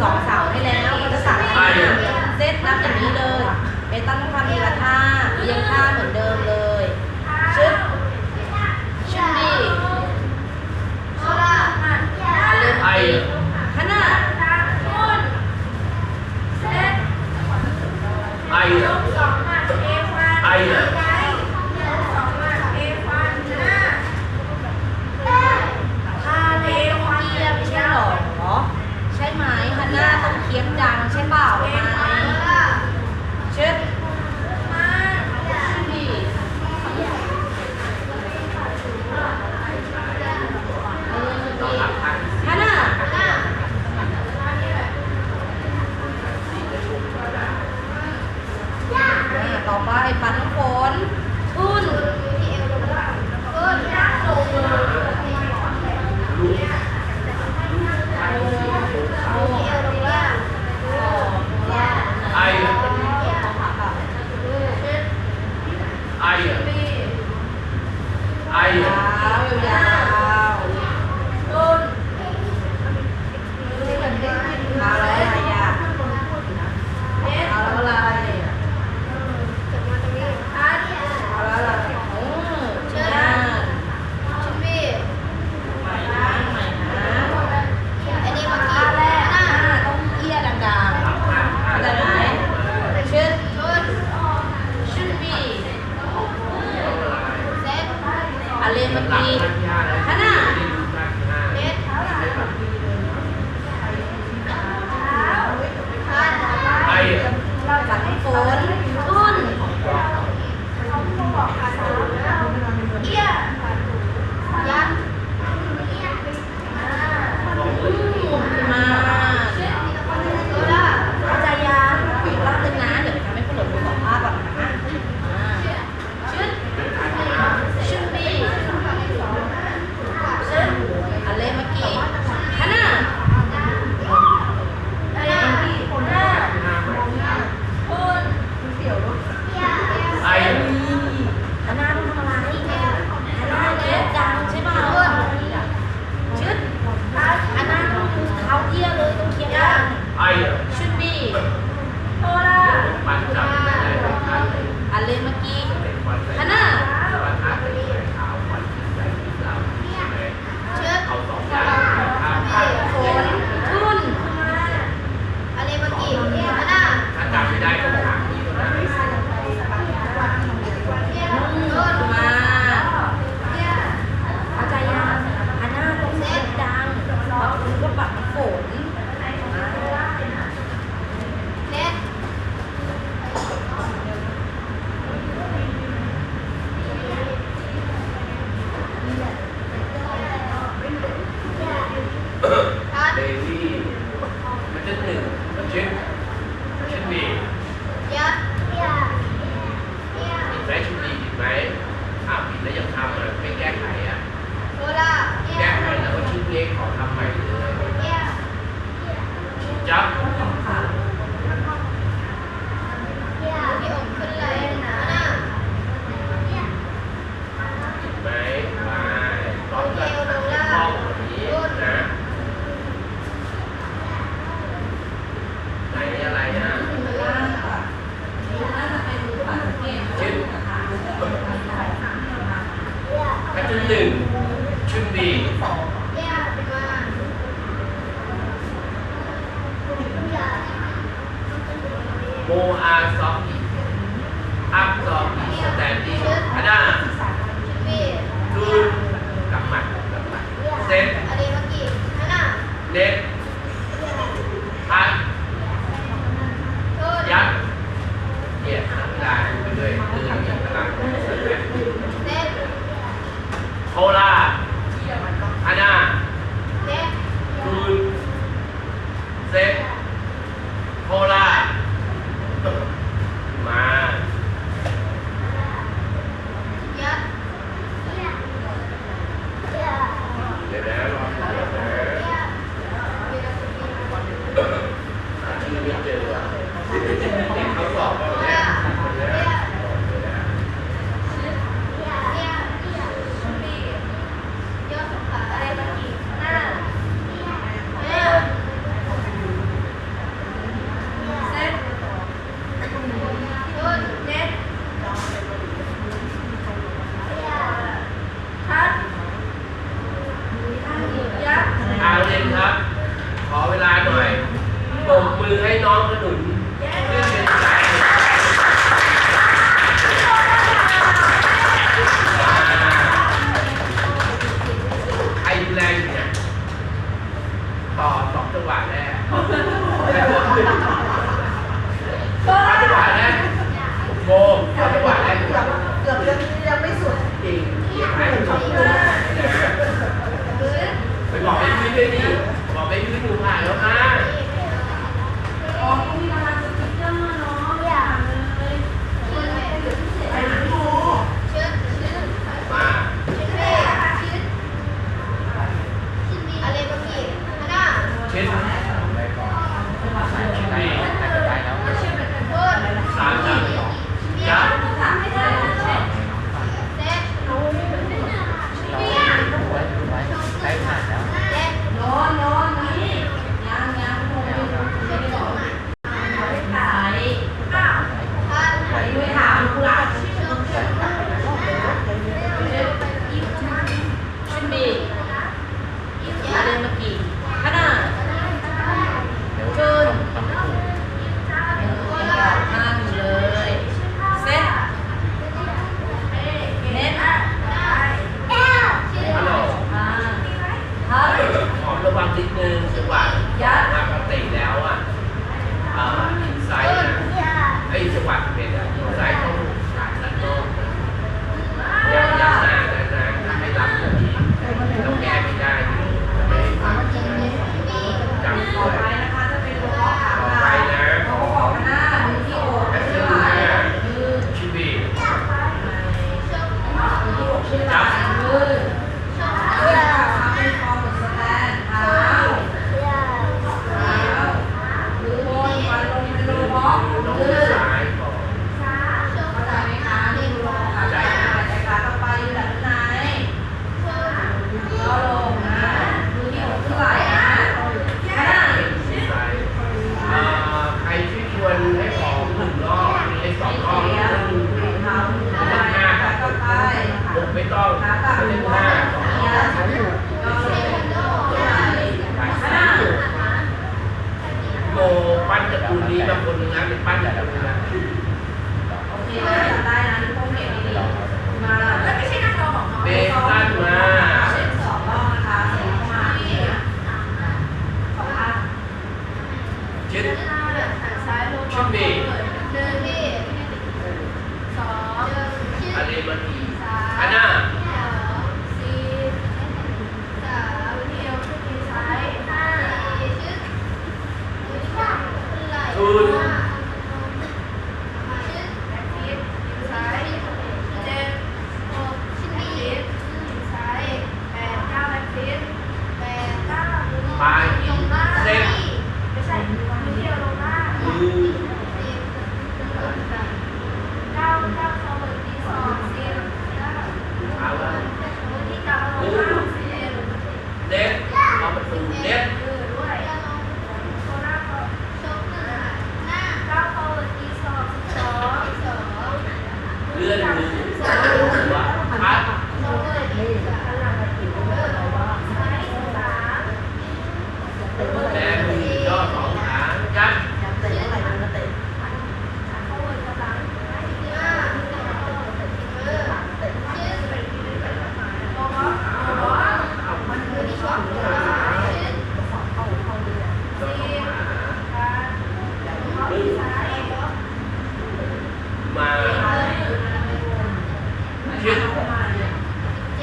สองเสาให้แล้วมันจะสั่งห้าเซตนับอย่างนี้เลยไปตั้งความมีราคาเรียงค่าเหมือนเดิมเลยชุดชุดดีโซล่าลืไอ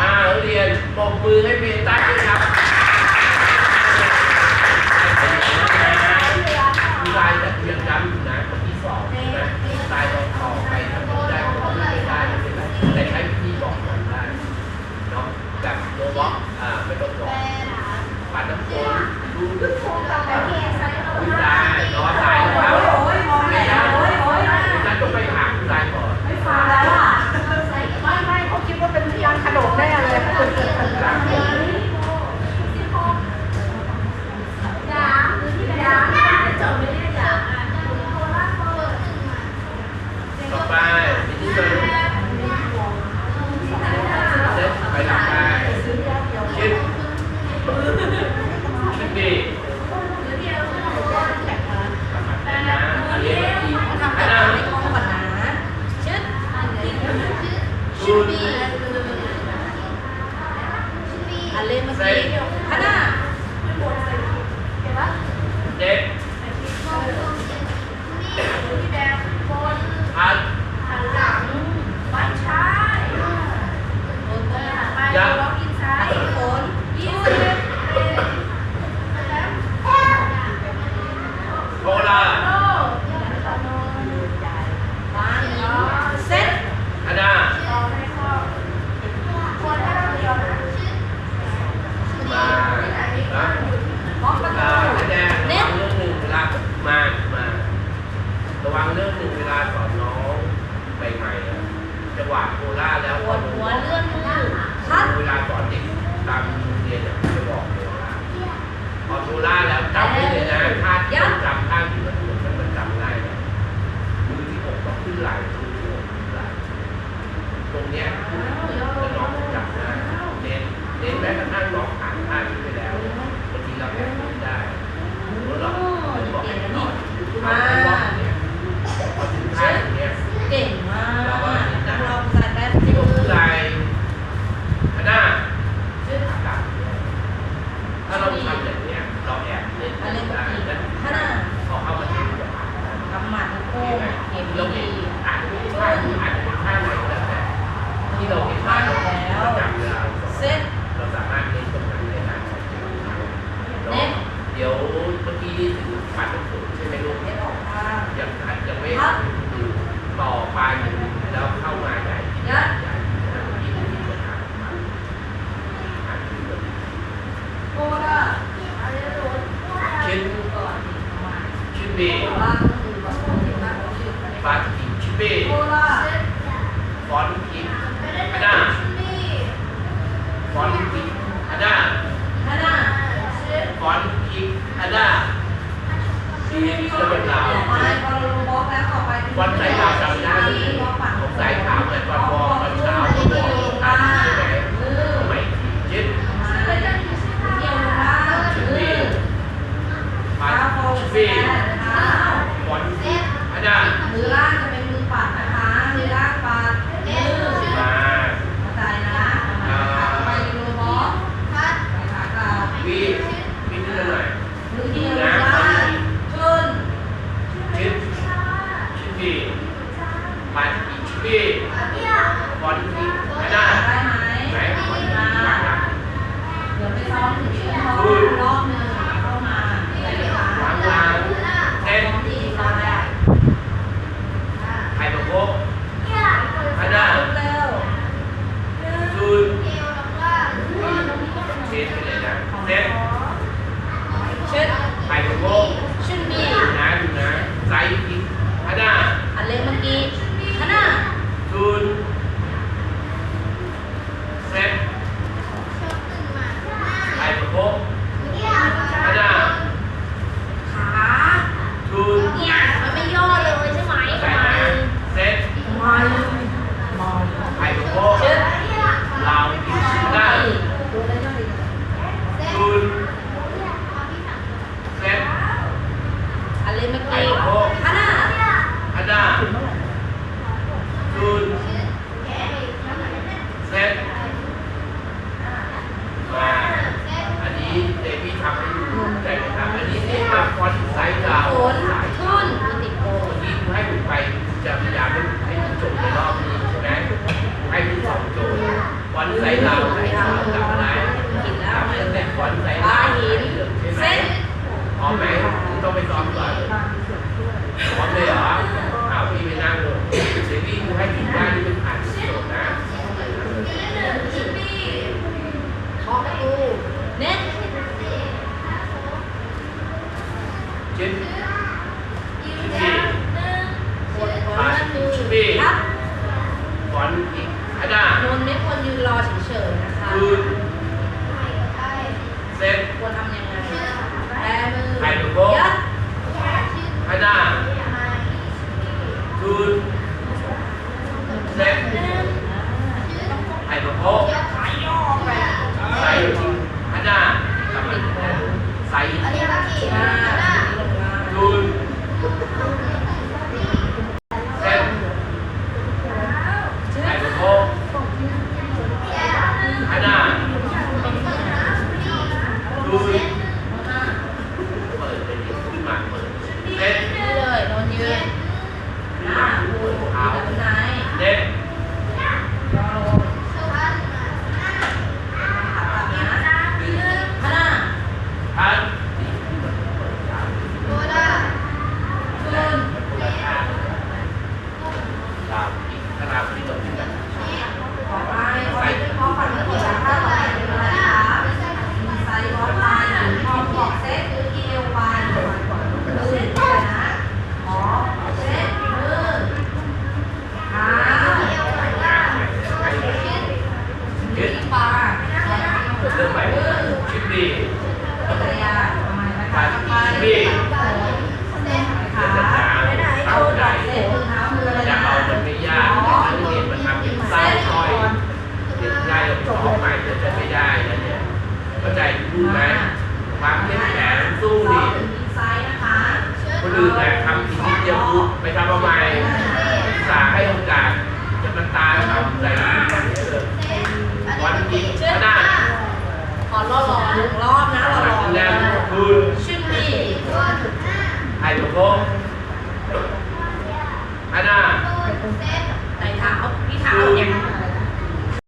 อานัเรียนปรมือให้เมย์ตั้ด้วยครับ Chipé, Patim Chipé, Fontim Ada, Fontim Ada, Fontim Ada. ทีนี้จะเป็นลาววันไหนลาว